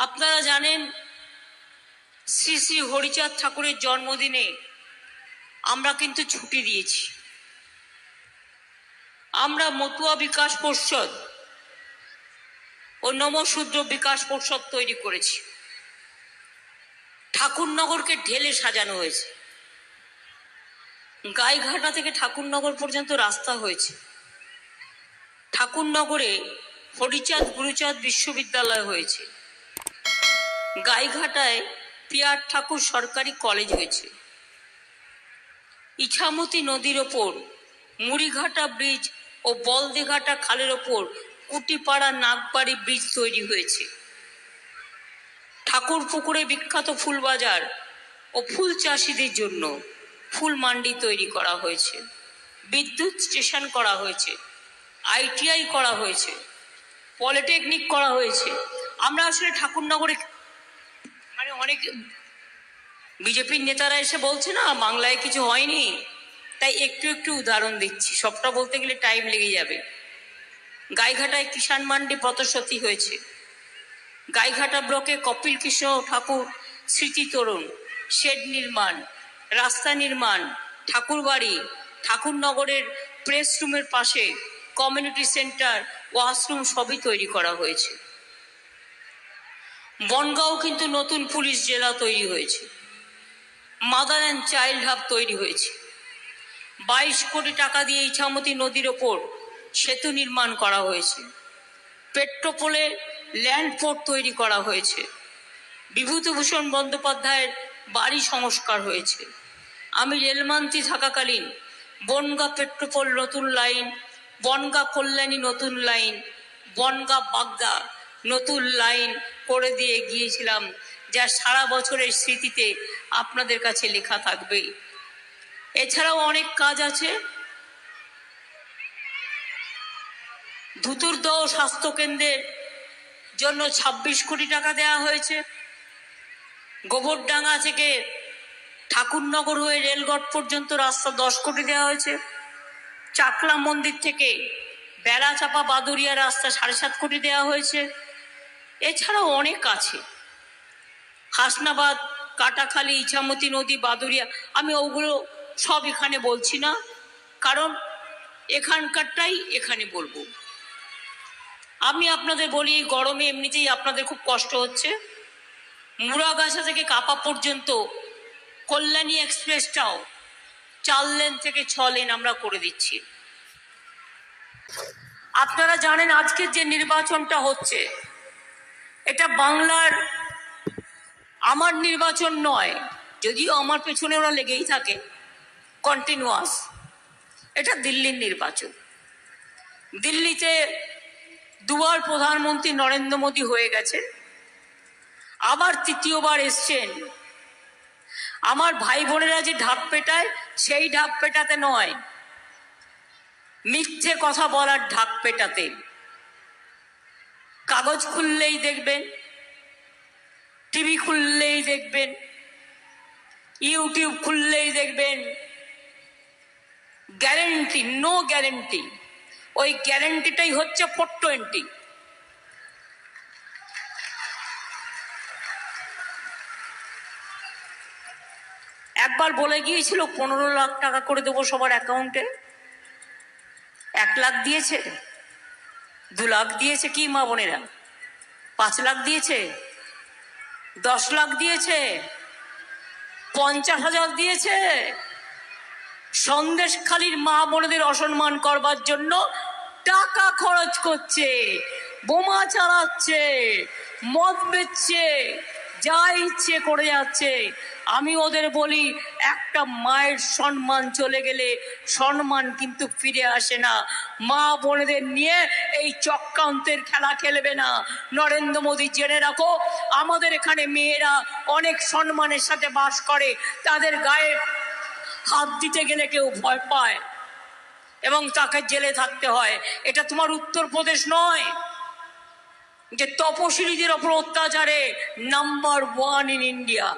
আপনারা জানেন, শ্রী শ্রী হরিচাঁদ ঠাকুরের জন্মদিনে আমরা কিন্তু ছুটি দিয়েছি। আমরা মতুয়া বিকাশ পর্ষদ ও নমশূদ্র বিকাশ পর্ষদ তৈরি করেছি। ঠাকুরনগরকে ঢেলে সাজানো হয়েছে। গাইঘাটা থেকে ঠাকুরনগর পর্যন্ত রাস্তা হয়েছে। ঠাকুরনগরে হরিচাঁদ, গুরুচাঁদ বিশ্ববিদ্যালয় হয়েছে। গাইঘাটায় পিয়ার ঠাকুর সরকারি কলেজ হয়েছে ইছামতি নদীর ওপর, মুড়িঘাটা ব্রিজ ও বলদেঘাটা খালের ওপর কুটিপাড়া নাগবাড়ি ব্রিজ তৈরি হয়েছে। ঠাকুর পুকুরে বিখ্যাত ফুলবাজার ও ফুল চাষিদের জন্য ফুল মান্ডি তৈরি করা হয়েছে। বিদ্যুৎ স্টেশন করা হয়েছে, আইটিআই করা হয়েছে, পলিটেকনিক করা হয়েছে। আমরা আসলে ঠাকুরনগরে অনেক বিজেপির নেতারা এসে বলছে, না, বাংলায় কিছু হয়নি। তাই একটু একটু উদাহরণ দিচ্ছি। সবটা বলতে গেলে টাইম লেগে যাবে। গাইঘাটায় কিষাণ মান্ডি পথসতী হয়েছে। গাইঘাটা ব্লকে কপিল কৃষ্ণ ঠাকুর স্মৃতি তরুণ, শেড নির্মাণ, রাস্তা নির্মাণ, ঠাকুরবাড়ি, ঠাকুরনগরের প্রেস রুমের পাশে কমিউনিটি সেন্টার ওয়াশরুম সবই তৈরি করা হয়েছে। বনগাঁও কিন্তু নতুন পুলিশ জেলা তৈরি হয়েছে। মাদার অ্যান্ড চাইল্ড হাব তৈরি হয়েছে। বাইশ কোটি টাকা দিয়ে ইছামতি নদীর ওপর সেতু নির্মাণ করা হয়েছে। পেট্রোপোলে ল্যান্ড পোর্ট তৈরি করা হয়েছে। বিভূতিভূষণ বন্দ্যোপাধ্যায়ের বাড়ি সংস্কার হয়েছে। আমি রেলমন্ত্রী থাকাকালীন বনগা পেট্রোপোল নতুন লাইন, বনগা কল্যাণী নতুন লাইন, বনগা বাগদা নতুন লাইন করে দিয়ে গিয়েছিলাম, যা সারা বছরের স্মৃতিতে আপনাদের কাছে লেখা থাকবে। এছাড়াও অনেক কাজ আছে। ধুতুরদহ স্বাস্থ্যকেন্দ্রের জন্য ২৬ কোটি টাকা দেওয়া হয়েছে। গোবরডাঙ্গা থেকে ঠাকুরনগর হয়ে রেলগড় পর্যন্ত রাস্তা দশ কোটি দেওয়া হয়েছে। চাকলা মন্দির থেকে বেড়াচাপা বাদুরিয়া রাস্তা সাড়ে সাত কোটি দেওয়া হয়েছে। এছাড়াও অনেক আছে। হাসনাবাদ, কাটাখালী, ইছামতি নদী বাদুরিয়া আমি ওগুলো সব এখানে বলছি না, কারণ এখানকারটাই এখানে বলব। আমি আপনাদের বলি, গরমে এমনিতেই আপনাদের খুব কষ্ট হচ্ছে। মুরাগাছা থেকে কাপা পর্যন্ত কল্যাণী এক্সপ্রেসটাও চার লেন থেকে ছ লেন আমরা করে দিচ্ছি। আপনারা জানেন আজকের যে নির্বাচনটা হচ্ছে এটা বাংলার আমার নির্বাচন নয়, যদিও আমার পেছনে ওরা লেগেই থাকে কন্টিনিউয়াস এটা দিল্লির নির্বাচন। দিল্লিতে দুবার প্রধানমন্ত্রী নরেন্দ্র মোদী হয়ে গেছে, আবার তৃতীয়বার এসছেন। আমার ভাই বোনেরা যে ঢাক পেটায়, সেই ঢাক পেটাতে নয়, মিথ্যে কথা বলার ঢাক পেটাতে। কাগজ খুললেই দেখবেন, টিভি খুললেই দেখবেন, ইউটিউব খুললেই দেখবেন। Guarantee, no guarantee. ওই গ্যারেন্টিটাই হচ্ছে ফোর টোয়েন্টি। একবার বলে গিয়েছিল, পনেরো লাখ টাকা করে দেবো সবার অ্যাকাউন্টে। এক লাখ দিয়েছে। দু লাখ দিয়েছে কি মা বোনেরা? পাঁচ লাখ দিয়েছে? দশ লাখ দিয়েছে? পঞ্চাশ হাজার দিয়েছে? সন্দেশখালীর মা বোনদের অসম্মান করবার জন্য টাকা খরচ করছে, বোমা চালাচ্ছে, মদ বেচছে যা ইচ্ছে করে যাচ্ছে। আমি ওদের বলি, একটা মায়ের সম্মান চলে গেলে সম্মান কিন্তু ফিরে আসে না। মা বোনেদের নিয়ে এই চক্রান্তের খেলা খেলবে না। নরেন্দ্র মোদী, জেনে রাখো, আমাদের এখানে মেয়েরা অনেক সম্মানের সাথে বাস করে। তাদের গায়ে হাত দিতে গেলে কেউ ভয় পায় এবং তাকে জেলে থাকতে হয়। এটা তোমার উত্তরপ্রদেশ নয়। যে তপশিলীদের ওপর অত্যাচারে নাম্বার ওয়ান ইন ইন্ডিয়া।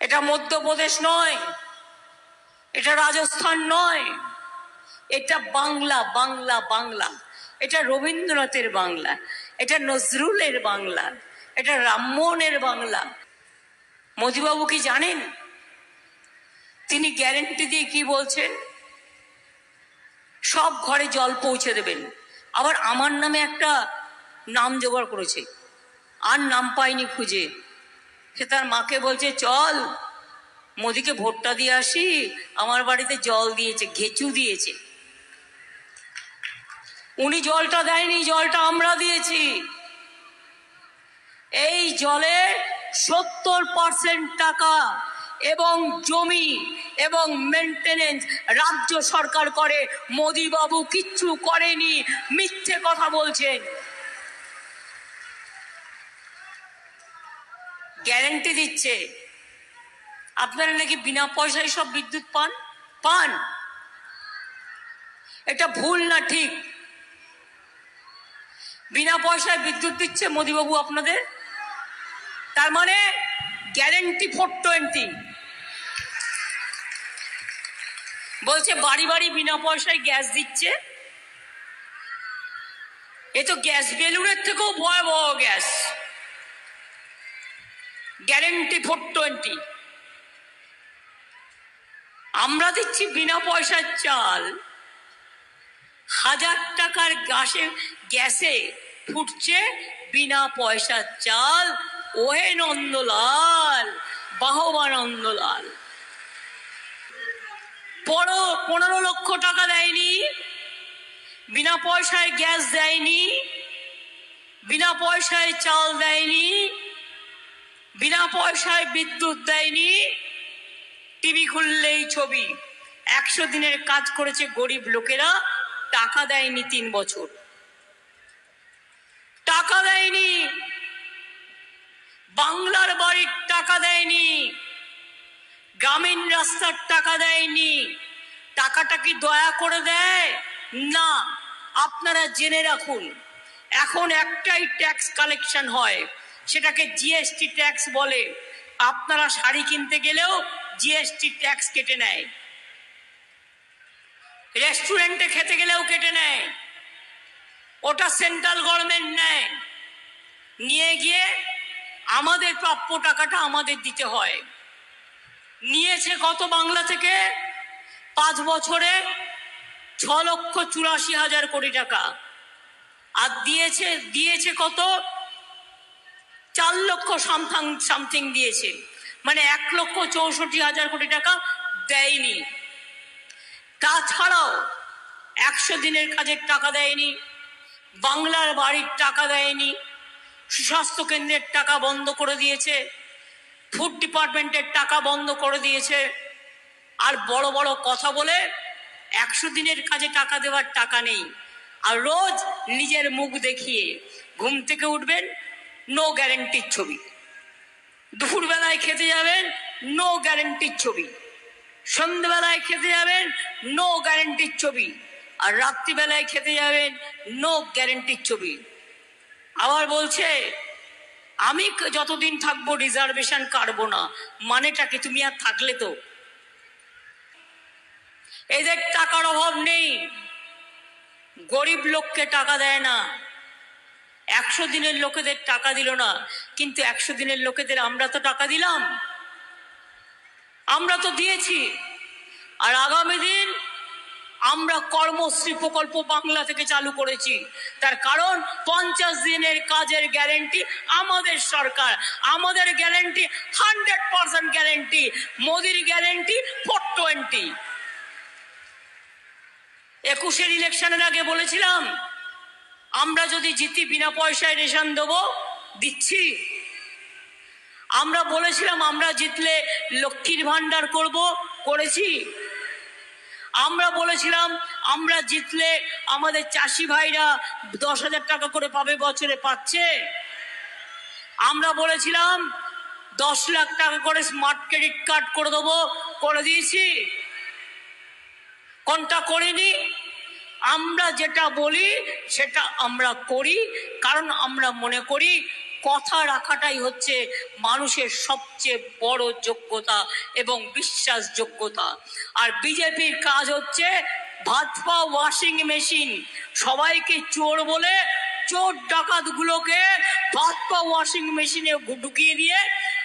এটা মধ্যপ্রদেশ নয়, এটা রাজস্থান নয়, এটা বাংলা বাংলা বাংলা। এটা রবীন্দ্রনাথের বাংলা, এটা নজরুলের বাংলা, এটা রামমোহনের বাংলা। মোদিবাবু কি জানেন? তিনি গ্যারেন্টি দিয়ে কি বলছেন? সব ঘরে জল পৌঁছে দেবেন। আবার আমার নামে একটা নাম জোগাড় করেছে। আর নাম পাইনি খুঁজে। সে তার মাকে বলছে, চল, মোদিকে ভোটটা দিয়ে আসি। আমার বাড়িতে জল দিয়েছে, ঘেঁচু দিয়েছে। উনি জলটা দেয়নি, জলটা আমরা দিয়েছি। এই জলে সত্তর পার্সেন্ট টাকা এবং জমি এবং মেনটেনেন্স রাজ্য সরকার করে মোদি বাবু কিচ্ছু করেনি, মিথ্যে কথা বলছেন। গ্যারেন্টি দিচ্ছে। আপনারা নাকি বিনা পয়সায় সব বিদ্যুৎ পান? পান। এটা ভুল না ঠিক। বিনা পয়সায় বিদ্যুৎ দিচ্ছে মোদিবাবু আপনাদের? তার মানে গ্যারেন্টি ফোর টোয়েন্টি বলছে, বাড়ি বাড়ি বিনা পয়সায় গ্যাস দিচ্ছে। এ তো গ্যাস বেলুনের থেকেও ভয়াবহ গ্যাস। Guarantee four twenty. আমরা দিচ্ছি বিনা পয়সার চাল। হাজার টাকার গ্যাসে গ্যাসে ফুটছে বিনা পয়সার চাল। ওহে নন্দলাল, বাহবা নন্দলাল। পনেরো পনেরো লক্ষ টাকা দেয়নি, বিনা পয়সায় গ্যাস দেয়নি, বিনা পয়সায় চাল দেয়নি, বিনা পয়সায় বিদ্যুৎ দেয়নি, টিভি খুললেই ছবি। একশো দিনের কাজ করেছে গরিব লোকেরা, টাকা দেয়নি তিন বছর। টাকা দেয়নি, বাংলার বাড়ির টাকা দেয়নি গ্রামীণ রাস্তার টাকা দেয়নি। টাকাটা কি দয়া করে দেয়? না, আপনারা জেনে রাখুন, এখন একটাই ট্যাক্স কালেকশন হয়, সেটাকে জিএসটি ট্যাক্স বলে। আপনারা শাড়ি কিনতে গেলেও জিএসটি ট্যাক্স কেটে নেয়। রেস্টুরেন্টে খেতে গেলেও কেটে নেয়। ওটা সেন্ট্রাল গভর্নমেন্ট নেয়। নিয়ে গিয়ে আমাদের প্রাপ্য টাকাটা আমাদের দিতে হয়। নিয়েছে কত বাংলা থেকে? পাঁচ বছরে ছ লক্ষ চুরাশি হাজার কোটি টাকা। আর দিয়েছে দিয়েছে কত? চার লক্ষ সামথাং, সামথিং দিয়েছে। মানে এক লক্ষ চৌষট্টি হাজার কোটি টাকা দেয়নি। তাছাড়াও একশো দিনের কাজের টাকা দেয়নি, বাংলার বাড়ির টাকা দেয়নি, সুস্বাস্থ্য কেন্দ্রের টাকা বন্ধ করে দিয়েছে। ফুড ডিপার্টমেন্টের টাকা বন্ধ করে দিয়েছে। আর বড় বড় কথা বলে একশো দিনের কাজে টাকা দেওয়ার টাকা নেই। আর রোজ নিজের মুখ দেখিয়ে ঘুম থেকে উঠবেন নো গ্যারেন্টির ছবি। দুপুরবেলায় খেতে যাবেন নো গ্যারেন্টির ছবি। সন্ধ্যেবেলায় খেতে যাবেন নো গ্যারেন্টির ছবি। আর রাত্রিবেলায় খেতে যাবেন নো গ্যারেন্টির ছবি। আবার বলছে আমি যতদিন থাকব রিজার্ভেশন কাটবো না। মানেটা কি? তুমি আর থাকলে তো। এদের টাকার অভাব নেই। গরিব লোককে টাকা দেয় না। একশো দিনের লোকেদের টাকা দিল না। কিন্তু একশো দিনের লোকেদের আমরা তো টাকা দিলাম। আমরা তো দিয়েছি। আর আগামী দিন আমরা কর্মশ্রী প্রকল্প বাংলা থেকে চালু করেছি। তার কারণ পঞ্চাশ দিনের কাজের গ্যারেন্টি আমাদের সরকার। আমাদের গ্যারেন্টি হান্ড্রেড পার্সেন্ট গ্যারেন্টি মোদির গ্যারেন্টি ফোর টোয়েন্টি একুশের ইলেকশনের আগে বলেছিলাম, আমরা যদি জিতি বিনা পয়সায় রেশন দেবো, দিচ্ছি। আমরা বলেছিলাম আমরা জিতলে লক্ষ্মীর ভাণ্ডার করব, করেছি। আমরা বলেছিলাম, আমরা জিতলে আমাদের চাষি ভাইরা দশ হাজার টাকা করে পাবে, বছরে পাচ্ছে। আমরা বলেছিলাম, দশ লাখ টাকা করে স্মার্ট ক্রেডিট কার্ড করে দেবো, করে দিয়েছি। কোনটা করিনি? আমরা যেটা বলি, সেটা আমরা করি, কারণ আমরা মনে করি কথা রাখাটাই হচ্ছে মানুষের সবচেয়ে বড় যোগ্যতা এবং বিশ্বাসযোগ্যতা। আর বিজেপির কাজ হচ্ছে ভাজপা ওয়াশিং মেশিন। সবাইকে চোর বলে চোর ডাকাত গুলোকে ভাত ওয়াশিং মেশিনে ঢুকিয়ে দিয়ে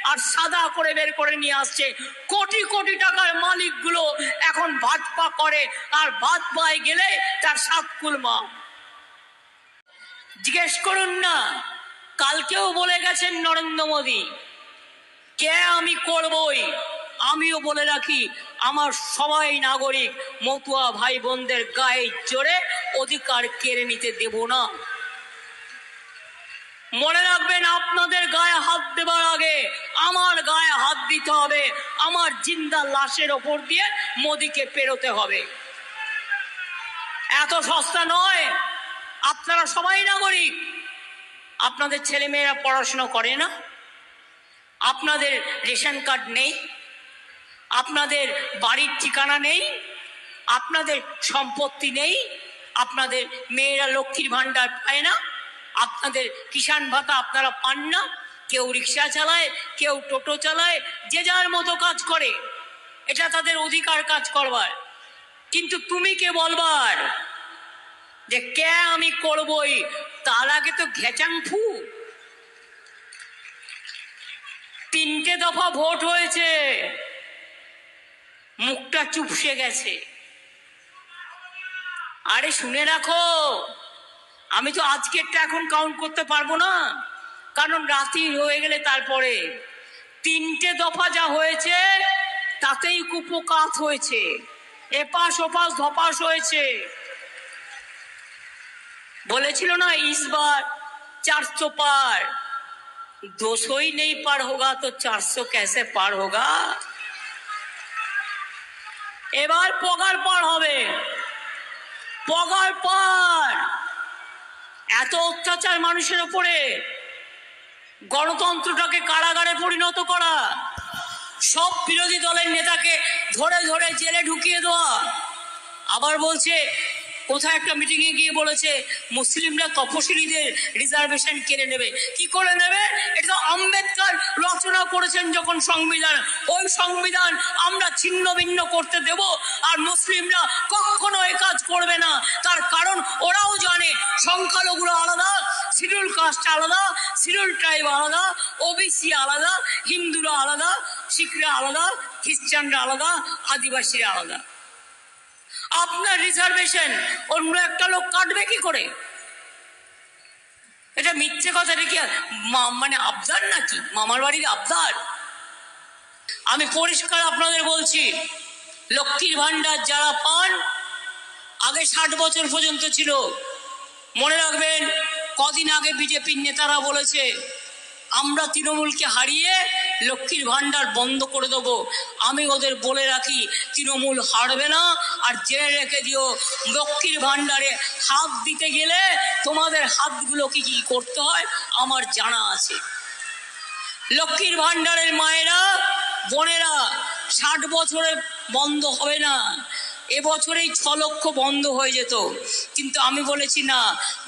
আর সাদা করে বের করে নিয়ে আসছে। কোটি কোটি টাকার মালিকগুলো এখন ভাত পা করে আর ভাত পায় গেলে তার সাত কুলমা। জিজ্ঞেস করুন না। কালকেও বলে গেছেন নরেন্দ্র মোদী, কে আমি করবই? আমিও বলে রাখি, আমার সবাই নাগরিক মতুয়া ভাই বোনদের গায়ে জোরে অধিকার কেড়ে নিতে দেব না। মনে রাখবেন, আপনাদের গায়ে হাত দেবার আগে আমার গায়ে হাত দিতে হবে, আমার জিন্দা লাশের ওপর দিয়ে মোদিকে পেরোতে হবে। এত সস্তা নয়, আপনারা সবাই নাগরিক আপনাদের ছেলেমেয়েরা পড়াশোনা করে না? আপনাদের রেশন কার্ড নেই? আপনাদের বাড়ির ঠিকানা নেই? আপনাদের সম্পত্তি নেই? আপনাদের মেয়েরা লক্ষ্মীর ভাণ্ডার পায় না? আপনাদের কিষাণ ভাতা আপনারা পান না? কেউ রিক্সা চালায়, কেউ টোটো চালায়, যে যার মতো কাজ করে। এটা তাদের অধিকার কাজ করবার। কিন্তু তুমি কে বলবার? যে কে আমি করবই? তার আগে তো ঘেচাং ফু। তিনটে দফা ভোট হয়েছে। মুখটা চুপসে গেছে। আরে শুনে রাখো, আমি তো আজকেরটা এখন কাউন্ট করতে পারব না। কারণ রাতি হয়ে গেলে তারপরে। তিনটে দফা যা হয়েছে, তাতেই কুপো কুপকাত হয়েছে। এপাশ ওপাশ ধপাস হয়েছে। বলেছিল না इस बार चार सौ पार दो सौ ही नहीं पार होगा तो चार सौ कैसे पार होगा এবার পগার পার হবে পগার পার এত অত্যাচার মানুষের ওপরে গণতন্ত্রটাকে কারাগারে পরিণত করা সব বিরোধী দলের নেতাকে ধরে ধরে জেলে ঢুকিয়ে দেওয়া আবার বলছে কোথায় একটা মিটিং এ গিয়ে বলেছে, মুসলিমরা তপশিলীদের রিজার্ভেশন কেড়ে নেবে। কি করে নেবে? এটা আম্বেদকর রচনা করেছেন যখন সংবিধান। ওই সংবিধান আমরা ছিন্ন ভিন্ন করতে দেব আর মুসলিমরা কখনো এ কাজ করবে না। তার কারণ ওরাও জানে, সংখ্যালঘুরা আলাদা, শিডিউল কাস্ট আলাদা, শিডিউল ট্রাইব আলাদা ওবিসি আলাদা, হিন্দুরা আলাদা, শিখরা আলাদা, খ্রিস্টানরা আলাদা, আদিবাসীরা আলাদা। আপনার রিজার্ভেশন অন্য একটা লোক কাটবে কি করে? এটা মিথ্যে কথা, এটা কি মানে আবদার নাকি? মামার বাড়ির আবদার? আমি পরিষ্কার আপনাদের বলছি, লক্ষ্মীর ভাণ্ডার যারা পান, আগে ষাট বছর পর্যন্ত ছিল। মনে রাখবেন, কদিন আগে বিজেপির নেতারা বলেছে আমরা তৃণমূলকে হারিয়ে লক্ষ্মীর ভাণ্ডার বন্ধ করে দেবো। আমি ওদের বলে রাখি, তৃণমূল হারবে না। আর জেনে রেখে দিও, লক্ষ্মীর ভাণ্ডারে হাত দিতে গেলে তোমাদের হাতগুলো কি কি করতে হয়? আমার জানা আছে। লক্ষ্মীর ভাণ্ডারের মায়েরা, বোনেরা ষাট বছরে বন্ধ হবে না। এবছরেই ছ লক্ষ বন্ধ হয়ে যেত। কিন্তু আমি বলেছি না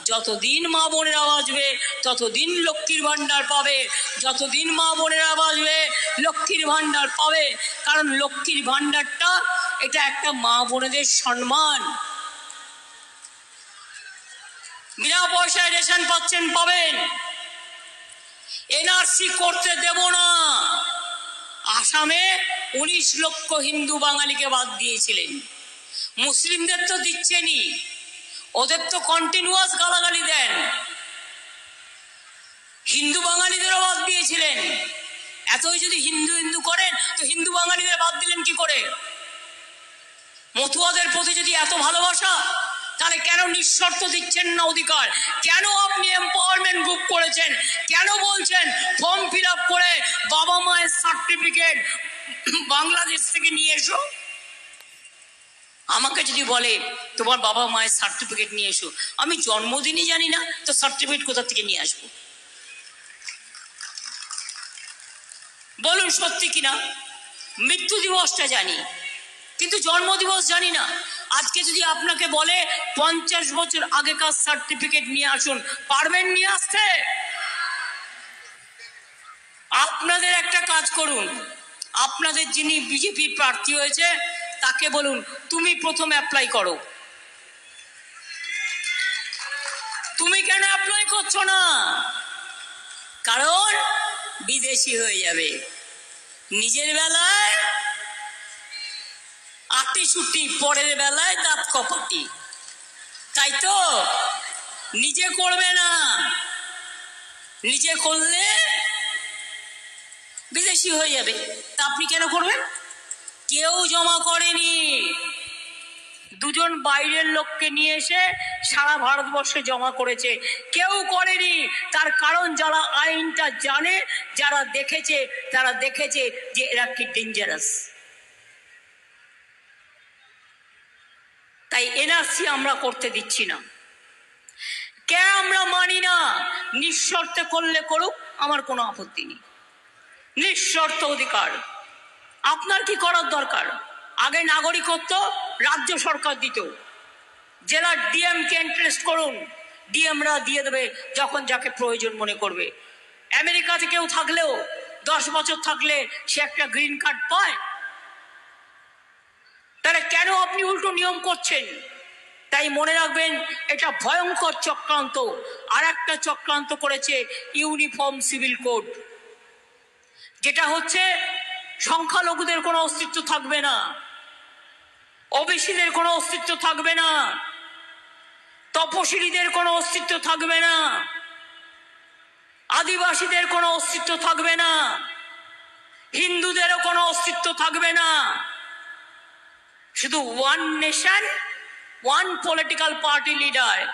যতদিন মা বোনেরা বাঁচবে ততদিন লক্ষ্মীর ভাণ্ডার পাবে। যতদিন মা বোনেরা বাঁচবে লক্ষ্মীর ভাণ্ডার পাবে। কারণ লক্ষ্মীর ভাণ্ডারটা, এটা একটা মা বোনেদের সম্মান। বিনা পয়সায় রেশন পাচ্ছেন, পাবেন। এনআরসি করতে দেব না। আসামে উনিশ লক্ষ হিন্দু বাঙালিকে বাদ দিয়েছিলেন। মুসলিমদের তো দিচ্ছেনই। ওদের তো কন্টিনিউয়াস গালাগালি দেন। হিন্দু বাঙালিদেরও বাদ দিয়েছিলেন। এতই যদি হিন্দু হিন্দু করেন, তো হিন্দু বাঙালিদের বাদ দিলেন কি করে? মথুয়াদের প্রতি যদি এত ভালোবাসা, তাহলে কেন নিঃশর্ত দিচ্ছেন না অধিকার? কেন আপনি এম্পাওয়ারমেন্ট গ্রুপ করেছেন? কেন বলছেন ফর্ম ফিল করে বাবা মায়ের সার্টিফিকেট বাংলাদেশ থেকে নিয়ে এসো? আমাকে যদি বলে, তোমার বাবা মায়ের সার্টিফিকেট নিয়ে এসো। আমি জন্মদিনই জানি না, তো সার্টিফিকেট কোথা থেকে নিয়ে আসব? বলুন সত্যি কিনা? মৃত্যু দিবসটা জানি, কিন্তু জন্মদিবস জানি না। আজকে যদি আপনাকে বলে, পঞ্চাশ বছর আগেকার সার্টিফিকেট নিয়ে আসুন। পারবেন নিয়ে আসতে? আপনাদের একটা কাজ করুন। আপনাদের যিনি বিজেপির প্রার্থী হয়েছে তাকে বলুন, তুমি প্রথম অ্যাপ্লাই করো। তুমি কেন অ্যাপ্লাই করছ না? কারণ বিদেশি হয়ে যাবে। নিজের বেলায় আটি ছুটি, পরের বেলায় দাঁত কপাটি। তাই তো, নিজে করবে না। নিজে করলে বিদেশি হয়ে যাবে। তা আপনি কেন করবেন? কেউ জমা করেনি। দুজন বাইরের লোককে নিয়ে এসে সারা ভারতবর্ষে জমা করেছে। কেউ করেনি। তার কারণ যারা আইনটা জানে, যারা দেখেছে, তারা দেখেছে যে এরা কি ডেঞ্জারাস তাই এনআরসি আমরা করতে দিচ্ছি না। কে আমরা মানি না? নিঃশর্তে করলে করুক, আমার কোনো আপত্তি নেই। নিঃশর্ত অধিকার। আপনার কি করার দরকার? আগে নাগরিকত্ব, রাজ্য সরকার দিত। জেলার ডিএমকে ইন্টারেস্ট করুন। ডিএমরা দিয়ে দেবে যখন যাকে প্রয়োজন মনে করবে। আমেরিকাতে কেউ থাকলেও, দশ বছর থাকলে সে একটা গ্রিন কার্ড পায়। তাহলে কেন আপনি উল্টো নিয়ম করছেন? তাই মনে রাখবেন, এটা ভয়ঙ্কর চক্রান্ত। আর একটা চক্রান্ত করেছে ইউনিফর্ম সিভিল কোড। যেটা হচ্ছে সংখ্যালঘুদের কোনো অস্তিত্ব থাকবে না। ওবিসিদের কোনো অস্তিত্ব থাকবে না। তপশিলীদের কোনো অস্তিত্ব থাকবে না। আদিবাসীদের কোনো অস্তিত্ব থাকবে না। হিন্দুদেরও কোনো অস্তিত্ব থাকবে না। শুধু one nation one political party leader